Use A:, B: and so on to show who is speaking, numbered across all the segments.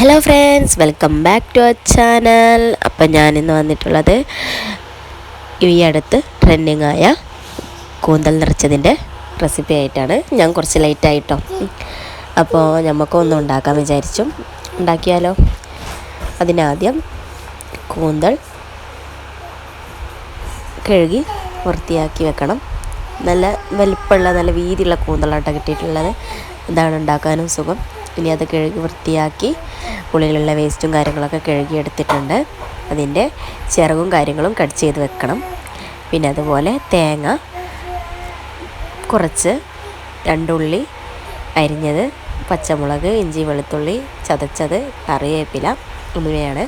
A: Hello friends welcome back to our channel appam ഞാനിന്ന് വന്നിട്ടുള്ളത് ഈ അടുത്ത് ട്രെൻഡിങ് ആയ കൂന്തൽ നിറച്ചതിന്റെ റെസിപ്പി ആയിട്ടാണ്. ഞാൻ കുറച്ച് ലേറ്റായിട്ടോ അപ്പോൾ നമുക്കൊന്നും ഉണ്ടാക്കാൻ വിചാരിച്ചു. ഉണ്ടാക്കിയാലോ? അതിനാദ്യം കൂന്തൽ കഴുകി വൃത്തിയാക്കി വെക്കണം. നല്ല വലിപ്പമുള്ള നല്ല വീതിയുള്ള കൂന്തലാട്ടം കിട്ടിയിട്ടുള്ളത്. ഇതാണ് ഉണ്ടാക്കാനും സുഖം. ഇനി അത് കഴുകി വൃത്തിയാക്കി ഉള്ളിലുള്ള വേസ്റ്റും കാര്യങ്ങളൊക്കെ കഴുകിയെടുത്തിട്ടുണ്ട് അതിന്റെ ചിറകും കാര്യങ്ങളും കട്ട് ചെയ്ത് വെക്കണം. പിന്നെ അതുപോലെ തേങ്ങ കുറച്ച് രണ്ടുള്ളി അരിഞ്ഞത് പച്ചമുളക് ഇഞ്ചി വെളുത്തുള്ളി ചതച്ചത് കറിവേപ്പില എന്നിവയാണ്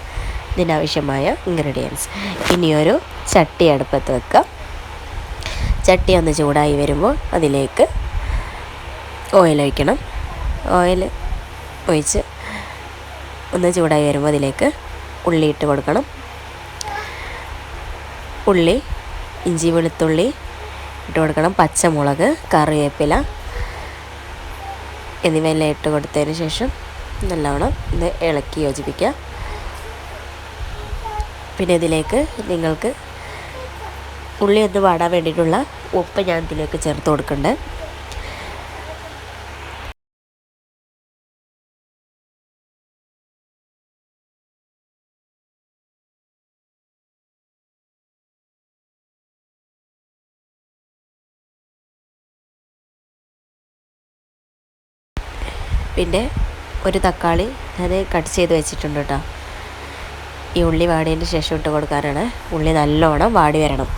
A: ഇതിനാവശ്യമായ ഇൻഗ്രീഡിയൻസ് ഇനിയൊരു ചട്ടി അടുപ്പത്ത് വെക്കാം. ചട്ടി ഒന്ന് ചൂടായി വരുമ്പോൾ അതിലേക്ക് ഓയിൽ ഒഴിക്കണം. ഓയിൽ ഒഴിച്ച് ഒന്ന് ചൂടായി വരുമ്പോൾ അതിലേക്ക് ഉള്ളി ഇട്ട് കൊടുക്കണം. ഉള്ളി ഇഞ്ചി വെളുത്തുള്ളി ഇട്ട് കൊടുക്കണം. പച്ചമുളക് കറിവേപ്പില എന്നിവയെല്ലാം ഇട്ട് കൊടുത്തതിന് ശേഷം നല്ലവണ്ണം ഇത് ഇളക്കി യോജിപ്പിക്കുക. പിന്നെ ഇതിലേക്ക് നിങ്ങൾക്ക് ഉള്ളി ഒന്ന് വാടാൻ വേണ്ടിയിട്ടുള്ള ഉപ്പ് ഞാൻ ഇതിലേക്ക് ചേർത്ത് കൊടുക്കുന്നുണ്ട്. പിന്നെ ഒരു തക്കാളി ഞാൻ കട്ട് ചെയ്ത് വെച്ചിട്ടുണ്ട് കേട്ടോ. ഈ ഉള്ളി വാടിയതിന് ശേഷം ഇട്ട് കൊടുക്കാനാണ്. ഉള്ളി നല്ലോണം വാടി വരണം.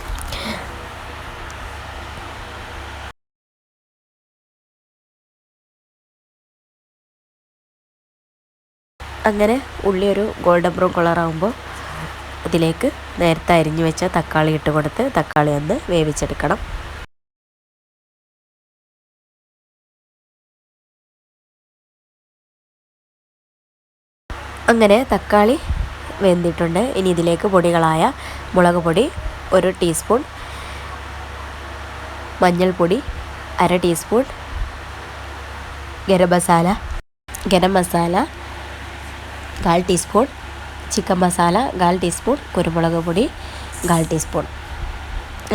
A: അങ്ങനെ ഉള്ളി ഒരു ഗോൾഡൻ ബ്രൗൺ കളറാകുമ്പോൾ അതിലേക്ക് നേരത്തെ അരിഞ്ഞു വെച്ച തക്കാളി ഇട്ട് കൊടുത്ത് തക്കാളി ഒന്ന് വേവിച്ചെടുക്കണം. അങ്ങനെ തക്കാളി വെന്തിട്ടുണ്ട്. ഇനി ഇതിലേക്ക് പൊടികളായ മുളക് പൊടി ഒരു ടീസ്പൂൺ മഞ്ഞൾപ്പൊടി അര ടീസ്പൂൺ ഗരം മസാല ഗരം മസാല കാൽ ടീസ്പൂൺ ചിക്കൻ മസാല കാൽ ടീസ്പൂൺ കുരുമുളക് പൊടി കാൽ ടീസ്പൂൺ.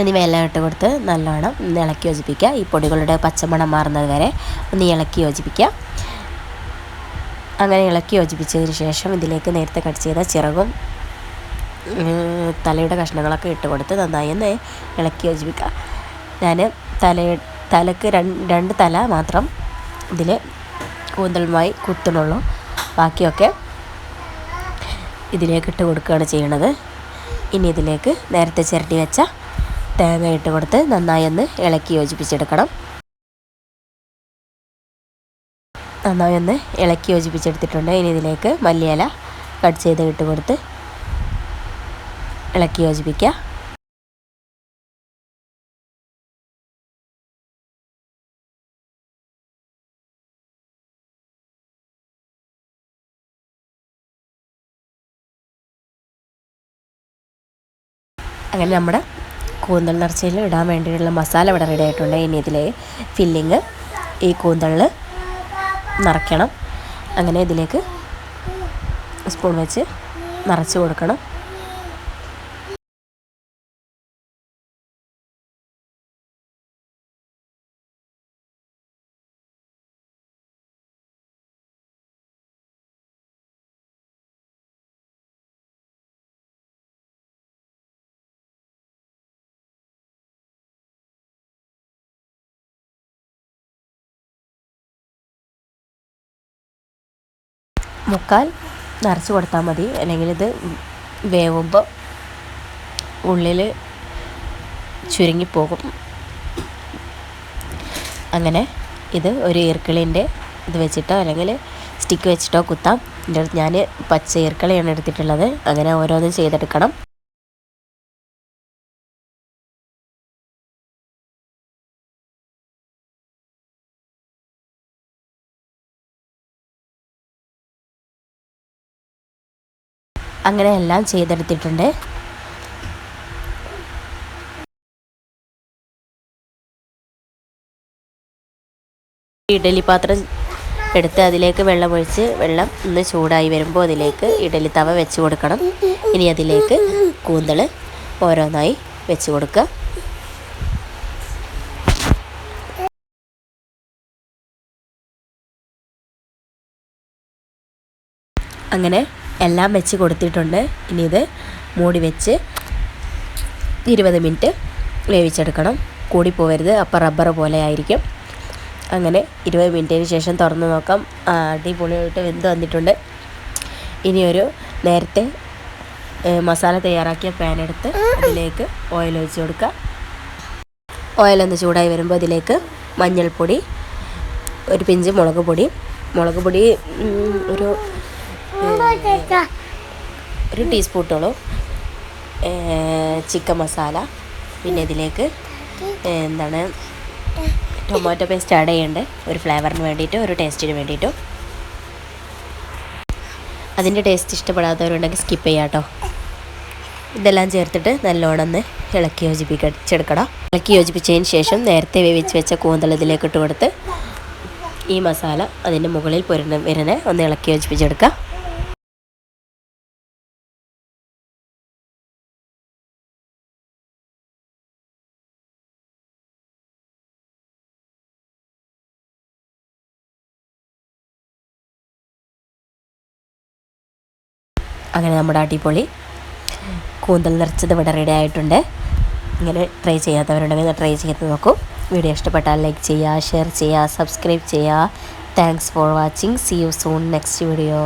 A: എന്നിവയെല്ലാം ഇട്ട് കൊടുത്ത് നല്ലോണം ഒന്ന് ഇളക്കി യോജിപ്പിക്കുക. ഈ പൊടികളുടെ പച്ചമണം മാറുന്നത് വരെ ഒന്ന് ഇളക്കി യോജിപ്പിക്കുക. അങ്ങനെ ഇളക്കി യോജിപ്പിച്ചതിന് ശേഷം ഇതിലേക്ക് നേരത്തെ കട്ട് ചെയ്ത ചിറകും തലയുടെ കഷ്ണങ്ങളൊക്കെ ഇട്ട് കൊടുത്ത് നന്നായി ഒന്ന് ഇളക്കി യോജിപ്പിക്കുക. ഞാൻ തല തലക്ക് രണ്ട് തല മാത്രം ഇതിൽ കൂന്തലുമായി കുത്തണുള്ളൂ ബാക്കിയൊക്കെ ഇതിലേക്ക് ഇട്ട് കൊടുക്കുകയാണ് ചെയ്യണത്. ഇനി ഇതിലേക്ക് നേരത്തെ ചിരട്ടി വെച്ച തേങ്ങ ഇട്ട് കൊടുത്ത് നന്നായി ഒന്ന് ഇളക്കി യോജിപ്പിച്ചെടുക്കണം. നന്നായി ഒന്ന് ഇളക്കി യോജിപ്പിച്ചെടുത്തിട്ടുണ്ട്. ഇനി ഇതിലേക്ക് മല്ലിയില കട്ട് ചെയ്ത് ഇട്ട് കൊടുത്ത് ഇളക്കി യോജിപ്പിക്കുക. അങ്ങനെ നമ്മുടെ കൂന്തൽ നിറച്ചയിൽ ഇടാൻ വേണ്ടിയിട്ടുള്ള മസാല ഇവിടെ റെഡി ആയിട്ടുണ്ട്. ഇനി ഇതിലെ ഫില്ലിങ് ഈ കൂന്തളിൽ നിറയ്ക്കണം. അങ്ങനെ ഇതിലേക്ക് സ്പൂൺ വെച്ച് നിറച്ച് കൊടുക്കണം. മുക്കാൽ നിറച്ച് കൊടുത്താൽ മതി. അല്ലെങ്കിൽ ഇത് വേവുമ്പോൾ ഉള്ളിൽ ചുരുങ്ങിപ്പോകും അങ്ങനെ ഇത് ഒരു ഈർക്കിളിന്റെ ഇത് വെച്ചിട്ടോ അല്ലെങ്കിൽ സ്റ്റിക്ക് വെച്ചിട്ടോ കുത്താം. ഞാൻ പച്ച ഈർക്കിളിയാണ് എടുത്തിട്ടുള്ളത്. അങ്ങനെ ഓരോന്നും ചെയ്തെടുക്കണം. അങ്ങനെ എല്ലാം ചെയ്തെടുത്തിട്ടുണ്ട്. ഇഡലി പാത്രം എടുത്ത് അതിലേക്ക് വെള്ളം ഒഴിച്ച് വെള്ളം ഒന്ന് ചൂടായി വരുമ്പോൾ അതിലേക്ക് ഇഡലി തവ വെച്ച് കൊടുക്കണം. ഇനി അതിലേക്ക് കൂന്തൾ ഓരോന്നായി വെച്ച് കൊടുക്കുക. അങ്ങനെ എല്ലാം വെച്ച് കൊടുത്തിട്ടുണ്ട്. ഇനി ഇത് മൂടി വെച്ച് ഇരുപത് മിനിറ്റ് വേവിച്ചെടുക്കണം. കൂടി പോവരുത്. അപ്പോൾ റബ്ബർ പോലെ ആയിരിക്കും. അങ്ങനെ ഇരുപത് മിനിറ്റിന് ശേഷം തുറന്ന് നോക്കാം. അടിപൊളിയായിട്ട് വെന്ത് വന്നിട്ടുണ്ട്. ഇനിയൊരു നേരത്തെ മസാല തയ്യാറാക്കിയ പാൻ എടുത്ത് അതിലേക്ക് ഓയിൽ ഒഴിച്ച് കൊടുക്കുക. ഓയിലൊന്ന് ചൂടായി വരുമ്പോൾ അതിലേക്ക് മഞ്ഞൾപ്പൊടി ഒരു പിഞ്ച് മുളക് പൊടി. മുളക് പൊടി ഒരു ഒരു ടീസ്പൂട്ടോളം ചിക്കൻ മസാല പിന്നെ ഇതിലേക്ക് എന്താണ് ടൊമാറ്റോ പേസ്റ്റ് ആഡ് ചെയ്യേണ്ടത് ഒരു ഫ്ലേവറിന് വേണ്ടിയിട്ട് ഒരു ടേസ്റ്റിന് വേണ്ടിയിട്ടും. അതിന്റെ ടേസ്റ്റ് ഇഷ്ടപ്പെടാത്തവരുണ്ടെങ്കിൽ സ്കിപ്പ് ചെയ്യാം കേട്ടോ. ഇതെല്ലാം ചേർത്തിട്ട് നല്ലോണം ഒന്ന് ഇളക്കി യോജിപ്പിച്ചെടുക്കണം. ഇളക്കി യോജിപ്പിച്ചതിന് ശേഷം നേരത്തെ വേവിച്ച് വെച്ച കൂന്തൽ ഇതിലേക്ക് ഇട്ട് കൊടുത്ത് ഈ മസാല അതിന്റെ മുകളിൽ പൊരുന്ന വരുന്ന ഒന്ന് ഇളക്കി യോജിപ്പിച്ചെടുക്കുക അങ്ങനെ നമ്മുടെ അടിപൊളി കൂന്തൽ നിറച്ചത് ഇവിടെ റെഡി ആയിട്ടുണ്ട്. ഇങ്ങനെ ട്രൈ ചെയ്യാത്തവരുണ്ടെങ്കിൽ ട്രൈ ചെയ്ത് നോക്കൂ. വീഡിയോ ഇഷ്ടപ്പെട്ടാൽ ലൈക്ക് ചെയ്യുക ഷെയർ ചെയ്യുക സബ്സ്ക്രൈബ് ചെയ്യുക. Thanks for watching see you soon next video